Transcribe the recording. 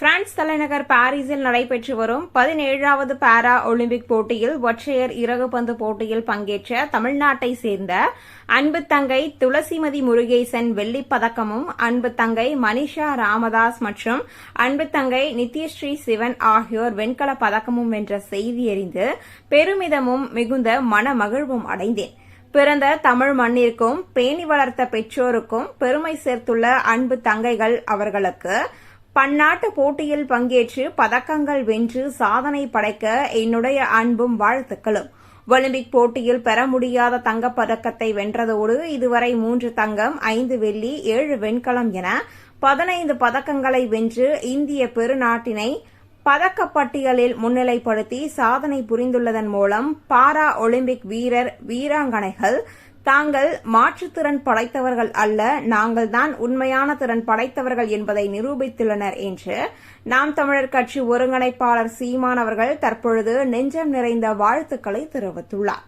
France தலைநகர் பாரிஸில் நடைபெற்று வரும் பதினேழாவது பாரா ஒலிம்பிக் போட்டியில் ஒற்றையர் இறகுபந்து போட்டியில் பங்கேற்ற தமிழ்நாட்டை சேர்ந்த அன்பு தங்கை துளசிமதி முருகேசன் வெள்ளிப் பதக்கமும் அன்பு தங்கை மனிஷா ராமதாஸ் மற்றும் அன்பு தங்கை நித்யஸ்ரீ சிவன் ஆகியோர் வெண்கல பதக்கமும் வென்ற செய்தி அறிந்து பெருமிதமும் மிகுந்த மனமகிழ்வும் அடைந்தேன். பிறந்த தமிழ் மண்ணிற்கும் பேணி வளர்த்த பெற்றோருக்கும் பெருமை சேர்த்துள்ள அன்பு தங்கைகள் அவர்களுக்கு பன்னாட்டு போட்டியில் பங்கேற்று பதக்கங்கள் வென்று சாதனை படைக்க என்னுடைய அன்பும் வாழ்த்துக்களும். ஒலிம்பிக் போட்டியில் பெற முடியாத தங்கப் பதக்கத்தை வென்றதோடு இதுவரை மூன்று தங்கம் ஐந்து வெள்ளி ஏழு வெண்கலம் என பதினைந்து பதக்கங்களை வென்று இந்திய பெருநாட்டினை பதக்கப்பட்டியலில் முன்னிலைப்படுத்தி சாதனை புரிந்துள்ளதன் மூலம் பாரா ஒலிம்பிக் வீரர் வீராங்கனைகள் தாங்கள் மாற்றுத்திறன் படைத்தவர்கள் அல்ல நாங்கள் தான் உண்மையான திறன் படைத்தவர்கள் என்பதை நிரூபித்துள்ளனர் என்று நாம் தமிழர் கட்சி ஒருங்கிணைப்பாளர் சீமான் அவர்கள் தற்பொழுது நெஞ்சம் நிறைந்த வாழ்த்துக்களை தெரிவித்துள்ளார்.